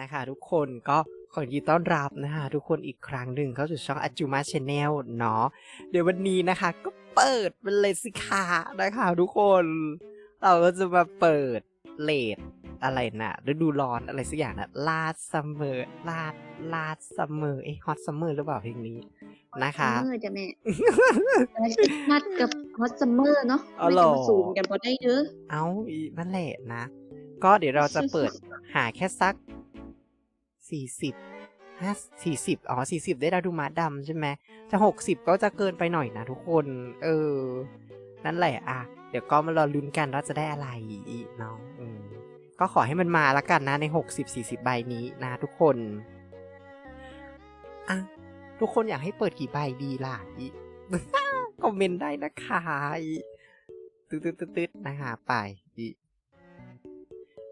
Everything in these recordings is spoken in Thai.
นะคะทุกคนก็ขอยินดีต้อนรับนะคะทุกคนอีกครั้งหนึ่งเข้าสู่ช่อง a j u m a Channel เนาะเดี๋ยววันนี้นะคะ ก็เปิดเป็นเลยสิคะนะคะทุกคน เราก็จะมาเปิดเลดอะไรนะฤดูร้อนอะไรสักอย่างนะลาดซัมเมอร์ลาดลาดซัมเมอร์เอ้ฮอตซัมเมอร์หรือเปล่าเพลงนี้นะคะซัมเมอร์จ้ะแม่มัดกับฮอตซัมเมอร์เนาะอ๋อไม่เหรจะอมาสูงกันพอได้เด้อเอาอีนั่นแหละนะ ก็เดี๋ยวเราจะเปิดหาแค่สัก สี่สิบห้าสี่สิบอ๋อสี่สิบได้ดาดูมาดำใช่ไหมจะหกสิบก็จะเกินไปหน่อยนะทุกคน เออ นั่นแหละอะ เดี๋ยวก็มารอลุ้นกันว่าจะได้อะไรอีกเนาะก็ขอให้มันมาละกันนะในหกสิบสี่สิบใบนี้นะทุกคน อะ ทุกคนอยากให้เปิดกี่ใบดีล่ะอีคอมเมนต์ได้นะคะตึ๊ดตึ๊ดตึ๊ดตึ๊ดนะคะไปอี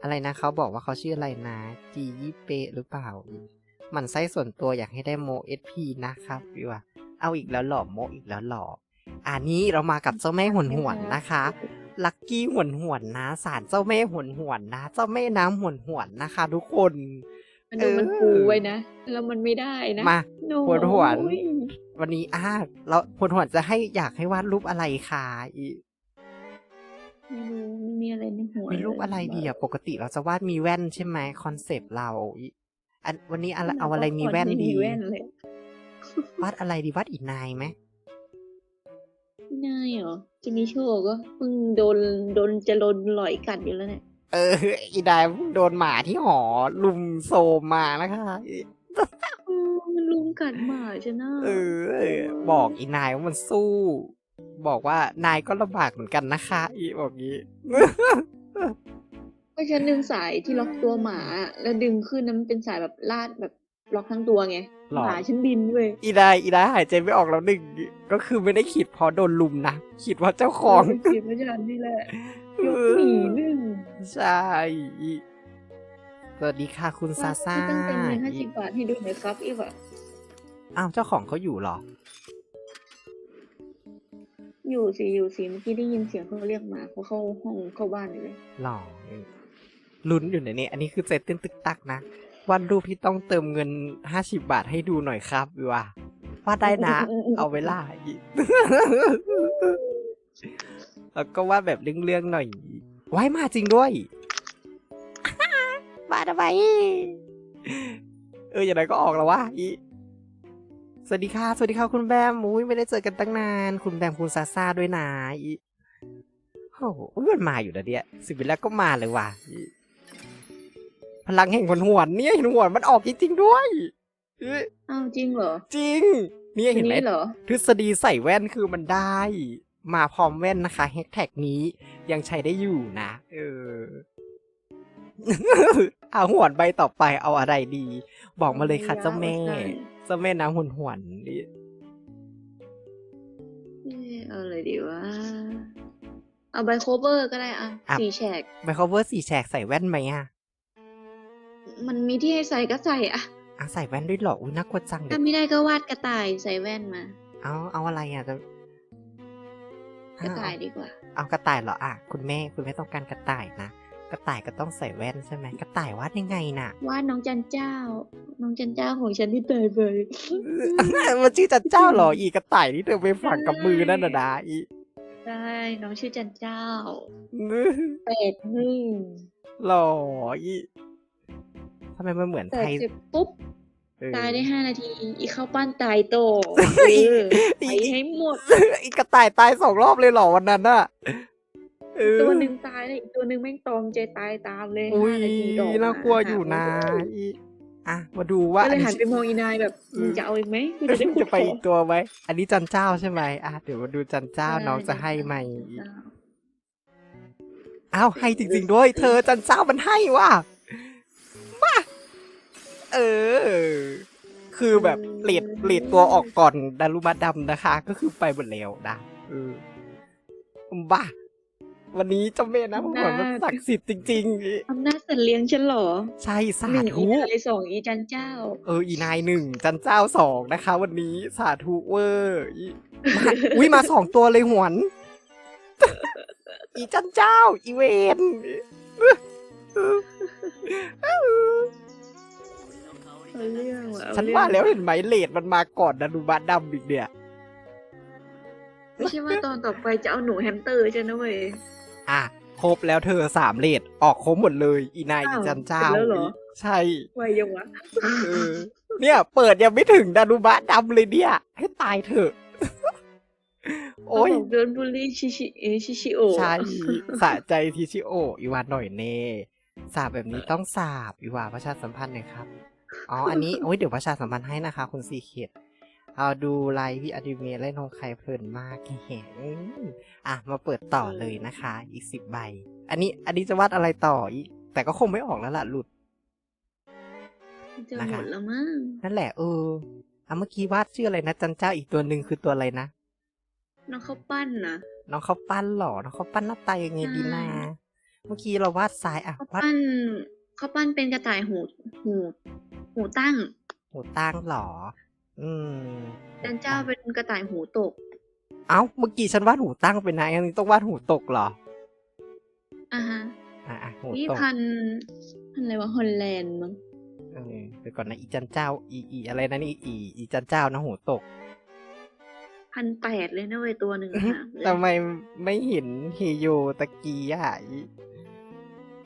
อะไรนะเขาบอกว่าเขาชื่ออะไรนะจียี่เปะหรือเปล่าอีหมันไส้ส่วนตัวอยากให้ได้โมเอสพีนะครับพี่ว่าเอาอีกแล้วหล่อโมอีกแล้วหล่ออันนี้เรามากับเจ้าแม่หวนหวนๆนะคะ ลักกี้หวนหวนๆนะสารเจ้าแม่หวนหวนๆนะ เจ้าแม่น้ำหวนหวนๆนะคะ ทุกคนมันดูมันเออปูไว้นะแล้วมันไม่ได้นะมาโหวนหวนโอ้ยวันนี้อ่าเราหวนหวนๆจะให้อยากให้วาดรูปอะไรคะอี ไม่รู้ไม่มีอะไรในหัวมีรูปอะไรดีอะปกติเราจะวาดมีแว่นใช่ไหมคอนเซปต์เราอีอันวันนี้อะไรเอาอะไรมีแว่นไม่ดีมีแว่นเลยวาดอะไรดีวาดอีนายไหมไม่ได้เหรอจะมีโชคก็เพิ่งโดนโดนจะโดนหลอยกัดอยู่แล้วเนี่ยเออ อีนายโดนหมาที่หอลุมโซมมานะคะอีอืมมันลุมกัดหมาฉันน่ะเออ บอกอีนายว่ามันสู้ บอกว่านายก็ลำบากเหมือนกันนะคะอีบอกงี้ก็ฉันดึงสายที่ล็อกตัวหมา แล้วดึงขึ้นนั้นมันเป็นสายแบบลาดแบบล็อกทั้งตัวไงหรอหมาฉันบินเว้ยอีนายอีนายหายใจไม่ออกแล้วหนึ่งก็คือไม่ได้ขีดเพราะโดนลุมนะขีดเพราะเจ้าของเสียพระจันทร์นี่แหละยกหนีหนึ่งใช่สวัสดีค่ะคุณซาซ่าตั้งแต่เงินห้าสิบบาทให้ดูหน่อยครับอีกอะอ้าวเจ้าของเขาอยู่เหรอ อยู่สิอยู่สิเมื่อกี้ได้ยินเสียงเขาเรียกหมาเขาเข้าห้องเข้าบ้านอยู่เลยหรอลุ้นอยู่ในนี้อันนี้คือใจเต้นตึกตักนะวาดรูปที่ต้องเติมเงินห้าสิบาทให้ดูหน่อยครับวิว่าวาดได้นะ เอาเวลาอีกแล้วก็วาดแบบเรื่องๆหน่อยไว้มาจริงด้วยมาทำไมเอออย่างไรก็ออกแล้ววะอี สวัสดีค่ะ สวัสดีค่ะคุณแบมอุ้ยไม่ได้เจอกันตั้งนาน คุณแบมคุณซาซ่าด้วยนะอีโอ้โหอุ๊ยมันมาอยู่นะเนี่ยสิบวิแล้วก็มาเลยว่ะอีพลังแห่งหวนหวนๆเนี่ยเห็นหวนมันออกจริงๆด้วยเอ้ยอ้าวจริงเหรอ จริง เนี่ยเห็นไหมอัเหรอทฤษฎีใส่แว่นคือมันได้ มาพร้อมแว่นนะคะแฮชแท็กนี้ยังใช้ได้อยู่นะ เออเอาหวนใบต่อไปเอาอะไรดี บอกมาเลยค่ะเจ้าแม่ เจ้าแม่น้ำหวนหวนๆนี่เอ๊ะเอาอะไรดีวะเอาใบโคเวอร์ก็ได้อะสี่แฉกไมโครเวอร์สี่แฉกใส่แว่นไหมอะ มันมีที่ให้ใส่ก็ใส่อะอะใส่แว่นด้วยเหรออุ้ยน่ากลัวจังเดี๋ถ้ายวไม่ได้ก็วาดกระต่ายใส่แว่นมา เอาเอาอะไรอะจะกระต่ายดีกว่า เอากระต่ายเหรออะคุณแม่คุณแม่ต้องการกระต่ายนะ กระต่ายก็ต้องใส่แว่นใช่ไหมกระต่ายวาดยังไงน่ะ วาดน้องจันเจ้า น้องจันเจ้าของฉันที่ตายไปมันชื่อจันเจ้าเหรออีกระต่ายที่เธอไปฝังกับมือนั่นน่ะนะอีใช่น้องชื่อจันเจ้าเป็ดหนึ่งหล่ออีทำไมมันเหมือนแต่ไทยเสร็จปุ๊บเออตายได้ห้านาที อีเข้าปั้นตายโตอีเอออีไปให้หมด อีกระต่ายตายสองรอบเลยเหรอวันนั้นน่ะเออ ตัวหนึ่งตายเลยอีกตัวหนึ่งแม่งตอมใจตายตามเลยอุ้ยห้านาทีต่อมาน่ากลัวอยู่นะหาอีอะมาดูว่าก็เลยอัหันไปมองอีนายแบบอืมมึงจะเอาอีกไหมกูจะได้ขุดจะไปอีกตัวไหมอันนี้จันเจ้าใช่ไหมอะเดี๋ยวมาดูจันเจ้าน้องจะให้ไหมอ้าวให้จริงๆด้วย เธอจันเจ้ามันให้ว่ะมาเออ คือแบบเลดเลดตัวออกก่อนดารุมาดำนะคะ ก็คือไปหมดแล้วนะเออบ้า วันนี้เจ้าแม่นะผมบอกมันศักดิ์สิทธิ์จริงอำนาจสัตว์เลี้ยงฉันเหรอๆใช่สาหนึ่งอีธุนายสองอีจันเจ้า เอออีนายหนึ่งจันเจ้าสองนะคะ วันนี้สาธุเวอร์อีมาอุ้ยมาสองตัวเลยหวน อีจันเจ้า อีเวนเอาเรื่องว่ะเอฉันเรื่องว่าแล้วเห็นไหมเลดมันมาก่อนดารุมะดำอีกเนี่ยไม่ใช่ว่าตอนต่อไปจะเอาหนูแฮมสเตอร์ใช่นะเว้ย อะครบแล้วเธอสามเลดออกครบหมดเลย อีนายอีอ้าวจันเจ้าเสร็จแล้วเหรอใช่ไวยังวะเออเนี่ย เปิดยังไม่ถึงดารุมะดำเลยเนี่ย ให้ตายเถอะ โอ้ยเขาบกโดนบูลลี่ชิชิเอชิชิโอใช่สะใจทีชิโออีวานหน่อยเน่สาบแบบนี้ต้องสาบอีวาประชาสัมพันธ์หน่อยครับ อ๋อ อันนี้ โอ้ยเดี๋ยวประชาสัมพันธ์ให้นะคะ คุณซีเคียด เอาดูไลฟ์พี่อดิเมะเล่นของใครเพลินมากแหงอะ มาเปิดต่อเลยนะคะ อีกสิบใบ อันนี้อันนี้จะวาดอะไรต่ออีก แต่ก็คงไม่ออกแล้วล่ะ หลุดจะหมดแล้วมั้งนั่นแหละเอออะเมื่อกี้วาดชื่ออะไรนะ จันเจ้าอีกตัวหนึ่งคือตัวอะไรนะ น้องเขาปั้นนะน้องเขาวปั้นเหรอ น้องเขาวปั้นหน้าตายังไงดีนะใช่เมื่อกี้เราวาดซ้ายอะเขาวาดปั้นเขาปั้นเป็นกระต่ายหูหูหูตั้ง หูตั้งเหรอ อืมจันเจ้าเป็นกระต่ายหูตก เอ้าเมื่อกี้ฉันวาดหูตั้งไปนะอันนี้ต้องวาดหูตกเหรอ อ่าฮะอะอะหูนี่ตกพันพันอะไรวะฮอลแลนด์มั้งเออเดี๋ยวก่อนนะอีจันเจ้า อีอีอะไรนะนี่อีอีจันเจ้านะหูตกพันแปดเลยนะเว้ยตัวหนึ่งอะทำไมไม่เห็นเฮโยตะกี้อะอี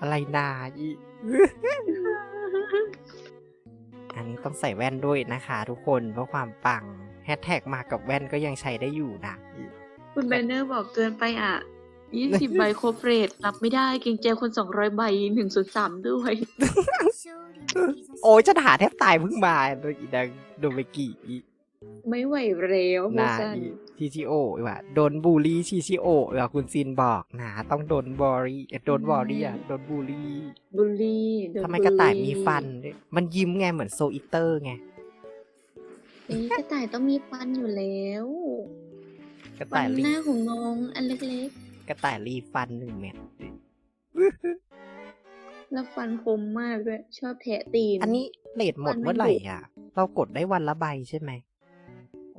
อะไรนาอีอั นนี้ต้องใส่แว่นด้วยนะคะ ทุกคนเพื่อความปังแฮชแท็กมากับแว่นก็ยังใช้ได้อยู่นะอีคุณแบนเนอร์บอกเกินไปอะยี่สิบใบโคเฟรตรับไม่ได้เกรงใจคนสองร้อยใบหนึ่งส่วนสามด้วย โอ้ยจะหาแทบตายเพิ่งมาโดยอีดังโดเมกิอี ไม่ไหวแล้วโมนาซันอีทีชิโอว่ะโดนบูลลี่ทีชิโอว่ะคุณซินบอกนะต้องโดนบอรี่เอ้ยโดนบอรี่อะโดนบูลลี่บูลลี่โดนทำไมกระต่ายบูลมีลี่ฟันด้วยมันยิ้มไงเหมือนโซอิเตอร์ไงเอ้ยกระต่ายต้องมีฟันอยู่แล้ว กระฟัต่ายนรีหน้าของน้องอันเล็กกระต่ายรีฟันหนึ่งเม็ดๆแล้วฟันคมมากด้วยชอบแทะตีน อันนี้เลทหมดฟันไม่เมื่อไหร่ดุอะ เรากดได้วันละใบใช่ไหมโ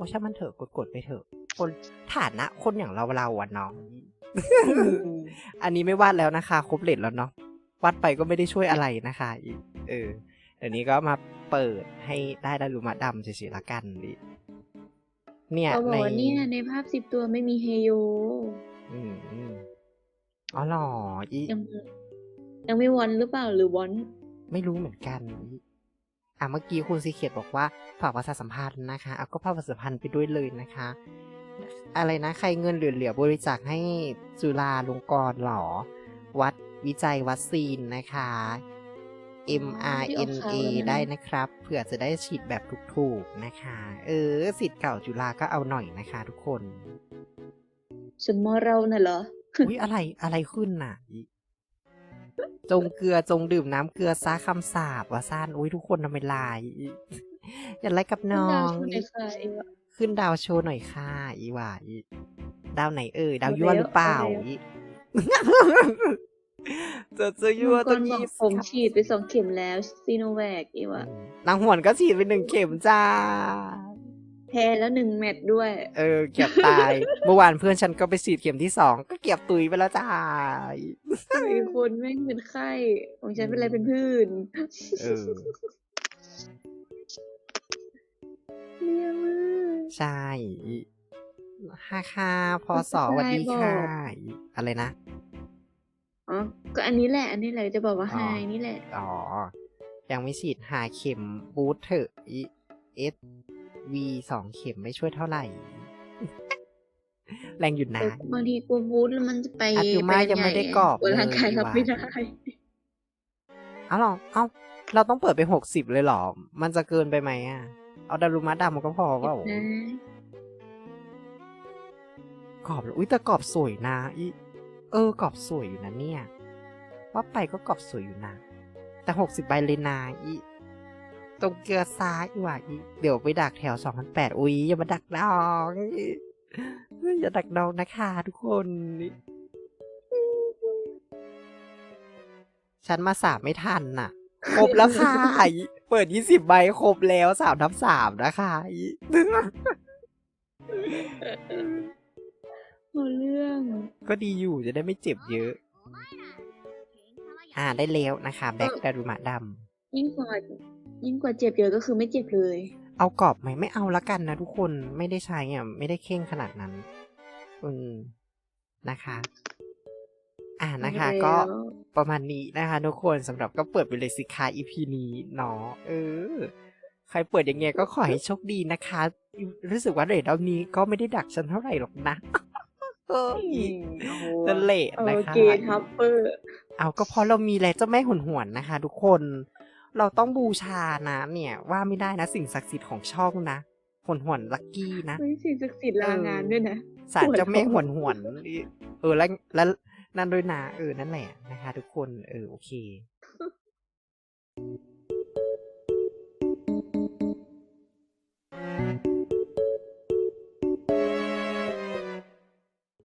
อ้ช่างมันเถอะกดกดไปเถอะ คนฐานะคนอย่างเราเราอะน้อง อันนี้ไม่วาดแล้วนะคะครบเลทแล้วเนาะวาดไปก็ไม่ได้ช่วยอะไรนะคะอีกเออเดี๋ยวนี้ก็มาเปิดให้ได้ดารุมะดำเฉยๆละกันดิเนี่ยเขาบอในกว่าเนี่ยในภาพสิบตัวไม่มีเฮโยอืมอืมอ๋อเหรออียังยังไม่วอนหรือเปล่าหรือวอน ไม่รู้เหมือนกันอี อะเมื่อกี้คุณซีเคียดบอกว่าฝากประชาสัมพันธ์นะคะเอาก็ฝากประชาสัมพันธ์ไปด้วยเลยนะคะ อะไรนะใครเงินเหลือๆบริจาคให้จุฬาลงกรณ์หรอ วัดวิจัยวัคซีนนะคะ mRNA ได้นะครับ เผื่อจะได้ฉีดแบบถูกๆนะคะ เออสิทธิ์เก่าจุฬาก็เอาหน่อยนะคะ ทุกคนสมมอเราน่ะเหรออุ้ยอะไรอะไรขึ้นน่ะอี จงเกลือจงดื่มน้ำเกลือซาคำสาบว่าซ่านอุ้ยทุกคนทำไมลายอีอย่าไล่กับน้อดาวงชูในค่ะเอวะขึ้นดาวโชว์หน่อยค่ะอีหว่าอีดาวไหนเอ่ยดาวเอายั่วแล้วหรือเปล่าเอาแล้วอีจะจะยั่วมังกตัวรบอนี้กผมฉีดไปสองเข็มแล้วซีโนแวคเอวะนางหวนก็ฉีดไปหนึ่งเข็มจ้า แพ้แล้วหนึ่งแมตช์ด้วย เออ เกือบตาย เมื่อวานเพื่อนฉันก็ไปฉีดเข็มที่สองก็เกือบตุยไปแล้วจ้ามีคนแม่งเป็นไข้ ของฉันเป็นอะไรเป็นพื้นเออเนี่ยมากใช่ฮ่าค่ะพอสอสวัสดีค่ะ อะไรนะ อ๋อ ก็อันนี้แหละ อันนี้แหละจะบอกว่าอ๋ไฮอนี่แหละ อ๋อ ยังไม่ฉีดหาเข็มบูสเถอะเอส วีสองเข็มไม่ช่วยเท่าไหร่ แรงอยู่นะแต่บางทีกลัววูดแล้วมันจะไปอาจุมาปยังไม่ได้ใหญ่กรอบกลัวร่างกายเลยรับว่ะไม่ได้เอาหรอเอาเราต้องเปิดไปหกสิบเลยเหรอ มันจะเกินไปไหมอะ เอาดารุมะดำมันก็พอเปล่านะกรอบเหรออุ้ยแต่กรอบสวยนะอีเออกรอบสวยอยู่นะเนี่ย ว่าไปก็กรอบสวยอยู่นะ แต่หกสิบใบเลยนะอี ตรงเกลือซ้ายอีว่าอีเดี๋ยวไปดักแถวสองพันแปดอุ้ยอย่ามาดักน้องอีอย่าดักน้องนะคะทุกคนอีฉันมาสามไม่ทันน่ะ ครบแล้วค่ะอีเปิดยี่สิบใบครบแล้วสามทับสามนะคะอีเอาเรื่อง ก็ดีอยู่จะได้ไม่เจ็บเยอะ อ่าได้แล้วนะคะ แบ็คดารุมะดยิ่งกว่า ยิ่งกว่าเจ็บเยอะก็คือไม่เจ็บเลย เอากรอบไหมไม่เอาละกันนะทุกคนไม่ได้ใช้อะไม่ได้เข่งขนาดนั้น อืมนะคะ อ่านะคะ ก็แล้วประมาณนี้นะคะทุกคนสำหรับก็เปิดไปเลยสิคะ EP นี้เนาะเออ ใครเปิดอย่างเงี้ยก็ขอให้โชคดีนะคะ รู้สึกว่าเรทรอบนี้ก็ไม่ได้ดักฉันเท่าไหร่หรอกนะเอออืมโอ้โหนั่นแหละโอนะคะเคทัพเปอร์เอาก็เพราะเรามีแหละเจ้าแม่หุ่นหวนๆนะคะ ทุกคน เราต้องบูชานะเนี่ยว่าไม่ได้นะสิ่งศักดิ์สิทธิ์ของช่องนะหวนหวนลักกี้นะสิ่งศักดิ์สิทธิ์ลางานด้วยนะสารเจ้าแม่หวนหวนเออแล้วแล้วนั่นด้วยนะเออนั่นแหละนะคะ ทุกคนเออโอเค